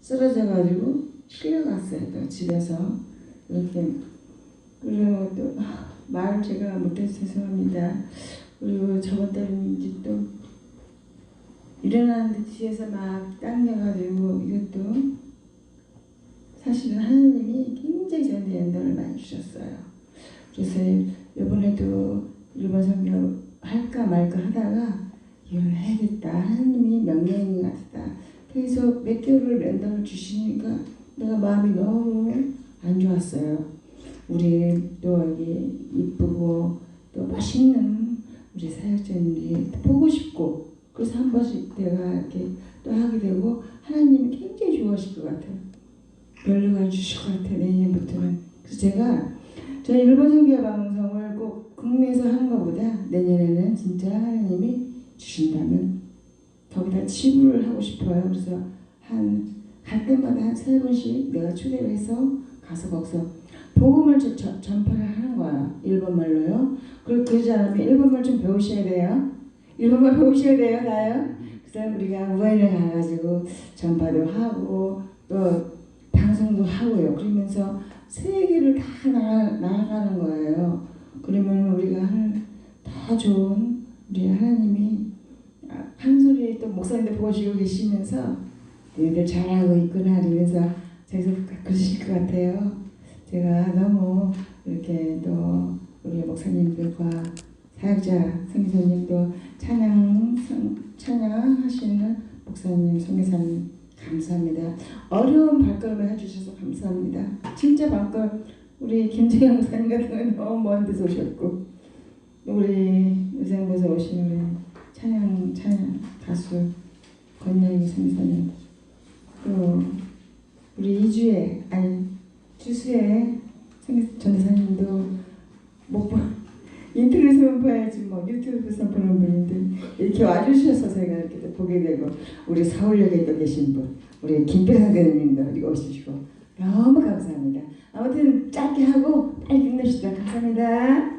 쓰러져가지고 실려갔어요. 또 집에서 이렇게 그리고 또 아, 말 제가 못해서 죄송합니다. 그리고 저번 달인지 또 일어나는데 뒤에서 막 당겨가지고 이것도 사실은 하나님이 굉장히 저한테 연단을 많이 주셨어요. 그래서 이번에도 일본 선교 할까 말까 하다가 이걸 해야겠다. 하나님이. 그래서 몇 개월을 연단을 주시니까 내가 마음이 너무 안 좋았어요. 우리 또 여기 이쁘고 또 맛있는 우리 사역자님이 보고 싶고 그래서 한 번씩 내가 이렇게 또 하게 되고 하나님이 굉장히 좋아하실 것 같아요. 연락을 주실 것 같아요. 내년부터는. 그래서 제가 저희 일본 선교 방송을 꼭 국내에서 하는 것보다 내년에는 진짜 하나님이 주신다면 거기다 치부를 하고 싶어요. 그래서 한 갈 때마다 한 세 번씩 내가 초대를 해서 가서 거기서 복음을 전파를 하는 거야. 일본말로요. 그, 그러지 않으면 일본말 좀 배우셔야 돼요. 일본말 배우셔야 돼요, 나요. 그래서 우리가 우연히 가가지고 전파도 하고 또 방송도 하고요. 그러면서 세계를 다 나가, 나아가는 거예요. 그러면 우리가 하는 더 좋은 우리 하나님이 아, 또 목사님들 보시고 계시면서 얘들 잘하고 있구나 이러면서 저기서 그러실 것 같아요. 제가 너무 이렇게 또 우리 목사님들과 사역자 성기사님도 찬양 성- 찬양하시는 목사님 성기사님 감사합니다. 어려운 발걸음을 해주셔서 감사합니다. 진짜 발걸 우리 김재영 목사님 같은 경우는 너무 먼 데서 오셨고 우리 의생부에서 오신 우리 찬양 찬양 가수 권영희 성기사님 또 우리 이주에 아니 주수의 성기 전도사님도 못 봐. 인터넷에만 봐야지 뭐 유튜브에서 보는 분인데 이렇게 와주셔서 제가 이렇게 또 보게 되고 우리 서울역에 또 계신 분 우리 김필상 대님도 이거 오시고 너무 감사합니다. 아무튼 짧게 하고 빨리 끝냅시다. 감사합니다.